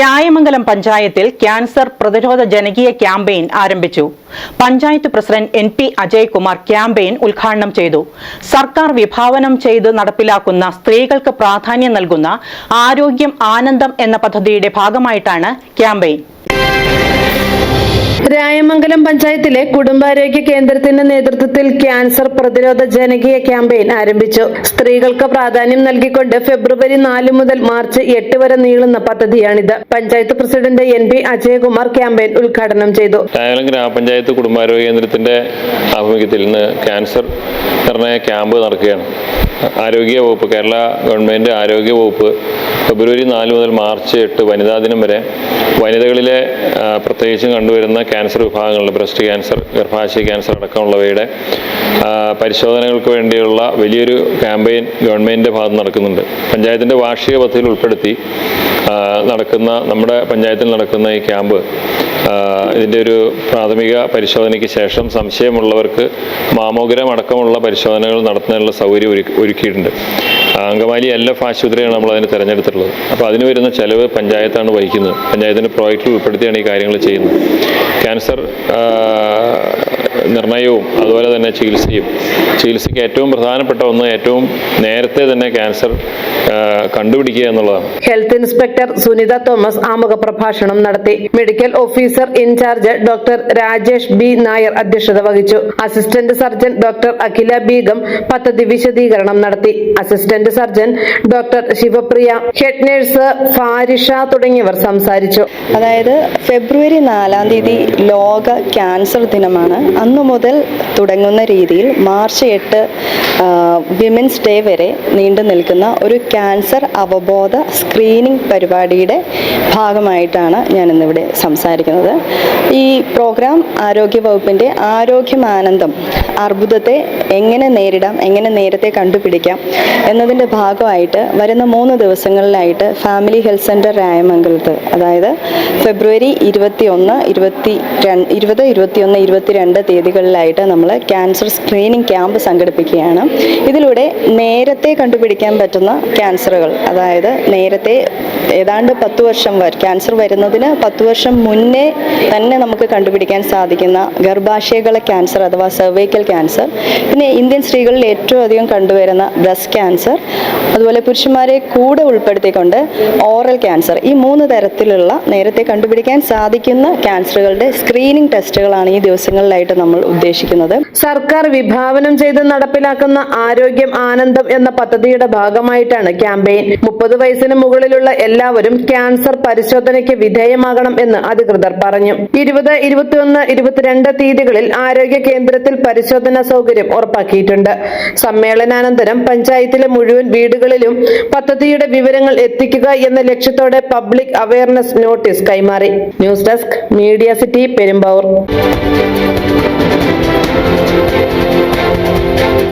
രായമംഗലം പഞ്ചായത്തിൽ ക്യാൻസർ പ്രതിരോധ ജനകീയ ക്യാമ്പയിൻ ആരംഭിച്ചു. Panchayat president N P Ajaykumar campaign ഉദ്ഘാടനം ചെയ്തു. സർക്കാർ വിഭാവനം ചെയ്ത് നടപ്പിലാക്കുന്ന സ്ത്രീകൾക്ക് പ്രാധാന്യം നൽകുന്ന ആരോഗ്യം ആനന്ദം എന്ന പദ്ധതിയുടെ ഭാഗമായിട്ടാണ് ക്യാമ്പയിൻ. രായമംഗലം പഞ്ചായത്തിലെ കുടുംബാരോഗ്യ കേന്ദ്രത്തിന്റെ നേതൃത്വത്തിൽ ക്യാൻസർ പ്രതിരോധ ജനകീയ ക്യാമ്പയിൻ ആരംഭിച്ചു. സ്ത്രീകൾക്ക് പ്രാധാന്യം നൽകിക്കൊണ്ട് ഫെബ്രുവരി നാല് മുതൽ മാർച്ച് എട്ട് വരെ നീളുന്ന പദ്ധതിയാണിത്. Panchayat president N P Ajayakumar campaign ഉദ്ഘാടനം ചെയ്തു. രായമംഗലം ഗ്രാമപഞ്ചായത്ത് കുടുംബാരോഗ്യ കേന്ദ്രത്തിന്റെ ആഭിമുഖ്യത്തിൽ ഇന്ന് ക്യാൻസർ നിർണയ ക്യാമ്പ് നടക്കുകയാണ്. ആരോഗ്യ വകുപ്പ് കേരള ഗവൺമെന്റ് ആരോഗ്യ വകുപ്പ് ഫെബ്രുവരി നാല് മുതൽ മാർച്ച് എട്ട് വനിതാ ദിനം വരെ വനിതകളിലെ പ്രത്യേകിച്ചും കണ്ടുവരുന്ന ക്യാൻസർ വിഭാഗങ്ങളിൽ ബ്രസ്റ്റ് ക്യാൻസർ ഗർഭാശയ ക്യാൻസർ അടക്കമുള്ളവയുടെ പരിശോധനകൾക്ക് വേണ്ടിയുള്ള വലിയൊരു ക്യാമ്പയിൻ ഗവൺമെന്റിന്റെ ഭാഗത്ത് നടക്കുന്നുണ്ട്. പഞ്ചായത്തിന്റെ വാർഷിക പദ്ധതിയിൽ ഉൾപ്പെടുത്തി നടക്കുന്ന നമ്മുടെ പഞ്ചായത്തിൽ നടക്കുന്ന ഈ ക്യാമ്പ് ഇതിന്റെ ഒരു പ്രാഥമിക പരിശോധനയ്ക്ക് ശേഷം സംശയമുള്ളവർക്ക് മാമോഗ്രാം അടക്കമുള്ള പരിശോധനകൾ നടത്തുന്നതിനുള്ള സൗകര്യം ഒരുക്കിയിട്ടുണ്ട്. അങ്കമാലി എൽ എഫ് ആശുപത്രിയാണ് നമ്മൾ അതിന് തിരഞ്ഞെടുത്തിട്ടുള്ളത്. അപ്പോൾ അതിന് വരുന്ന ചെലവ് പഞ്ചായത്താണ് വഹിക്കുന്നത്. പഞ്ചായത്തിന്റെ പ്രോജക്റ്റിൽ ഉൾപ്പെടുത്തിയാണ് ഈ കാര്യങ്ങൾ ചെയ്യുന്നത്. ക്യാൻസർ നിർണയവും അതുപോലെ തന്നെ ചികിത്സയും. ചികിത്സയ്ക്ക് ഏറ്റവും പ്രധാനപ്പെട്ട ഒന്ന് ഏറ്റവും നേരത്തെ തന്നെ ക്യാൻസർ കണ്ടുപിടിക്കുക എന്നുള്ളതാണ്. ഹെൽത്ത് ഇൻസ്പെക്ടർ സുനിത തോമസ് ആമുഖ പ്രഭാഷണം നടത്തി. Medical officer in charge doctor Rajesh B Nair അധ്യക്ഷത വഹിച്ചു. Assistant surgeon doctor Akhila Beegum പദ്ധതി വിശദീകരണം നടത്തി. Assistant surgeon doctor Sivapriya head nurse Farisha തുടങ്ങിയവർ സംസാരിച്ചു. അതായത് ഫെബ്രുവരി നാലാം തീയതി ലോക ക്യാൻസർ ദിനമാണ്. അന്നു മുതൽ തുടങ്ങുന്ന രീതിയിൽ മാർച്ച് എട്ട് വിമൻസ് ഡേ വരെ നീണ്ടു നിൽക്കുന്ന ഒരു ക്യാൻസർ അവബോധ സ്ക്രീനിംഗ് പരിപാടിയുടെ ഭാഗമായിട്ടാണ് ഞാൻ ഇന്നിവിടെ സംസാരിക്കുന്നത്. ഈ പ്രോഗ്രാം ആരോഗ്യ വകുപ്പിന്റെ ആരോഗ്യമാനന്ദം അർബുദത്തെ എങ്ങനെ നേരിടാം എങ്ങനെ നേരത്തെ കണ്ടുപിടിക്കാം എന്നതിന്റെ ഭാഗമായിട്ട് വരുന്ന മൂന്ന് ദിവസങ്ങളിലായിട്ട് ഫാമിലി ഹെൽത്ത് സെന്റർ രായമംഗലത്ത് അതായത് ഫെബ്രുവരി ഇരുപത്തി ഒന്ന് ഇരുപത്തി രണ്ട് ഇരുപത് ഇരുപത്തിയൊന്ന് ഇരുപത്തിരണ്ട് തീയതികളിലായിട്ട് നമ്മൾ ക്യാൻസർ സ്ക്രീനിങ് ക്യാമ്പ് സംഘടിപ്പിക്കുകയാണ്. ഇതിലൂടെ നേരത്തെ കണ്ടുപിടിക്കാൻ പറ്റുന്ന ക്യാൻസറുകൾ അതായത് നേരത്തെ ഏതാണ്ട് പത്ത് വർഷം വരെ ക്യാൻസർ വരുന്നതിന് പത്ത് വർഷം മുന്നേ തന്നെ നമുക്ക് കണ്ടുപിടിക്കാൻ സാധിക്കുന്ന ഗർഭാശയകള ക്യാൻസർ അഥവാ സെർവൈക്കൽ ക്യാൻസർ പിന്നെ ഇന്ത്യൻ സ്ത്രീകളിൽ ഏറ്റവും അധികം കണ്ടുവരുന്ന ബ്രസ്റ്റ് ക്യാൻസർ. അതുപോലെ പുരുഷന്മാരെ കൂടെ ഉൾപ്പെടുത്തിക്കൊണ്ട് ഓറൽ ക്യാൻസർ. ഈ മൂന്ന് തരത്തിലുള്ള നേരത്തെ കണ്ടുപിടിക്കാൻ സാധിക്കുന്ന ക്യാൻസറുകളുടെ സ്ക്രീനിങ് ടെസ്റ്റുകളാണ് ഈ ദിവസങ്ങളിലായിട്ട് നമ്മൾ ഉദ്ദേശിക്കുന്നത്. സർക്കാർ വിഭാവനം ചെയ്ത് നടപ്പിലാക്കുന്ന ആരോഗ്യം ആനന്ദം എന്ന പദ്ധതിയുടെ ഭാഗമായിട്ടാണ് ക്യാമ്പയിൻ. മുപ്പത് വയസ്സിന് മുകളിലുള്ള എല്ലാവരും ക്യാൻസർ പരിശോധനയ്ക്ക് വിധേയമാകണം എന്ന് അധികൃതർ പറഞ്ഞു. ഇരുപത് ഇരുപത്തിയൊന്ന് ഇരുപത്തിരണ്ട് തീയതികളിൽ ആരോഗ്യ കേന്ദ്രത്തിൽ പരിശോധനാ സൗകര്യം ഉറപ്പാക്കിയിട്ടുണ്ട്. സമ്മേളനാനന്തരം പഞ്ചായത്തിലെ മുഴുവൻ വീടുകളിലും പദ്ധതിയുടെ വിവരങ്ങൾ എത്തിക്കുക എന്ന ലക്ഷ്യത്തോടെ പബ്ലിക് അവയർനെസ് നോട്ടീസ് കൈമാറി. News desk media city Perumbavoor.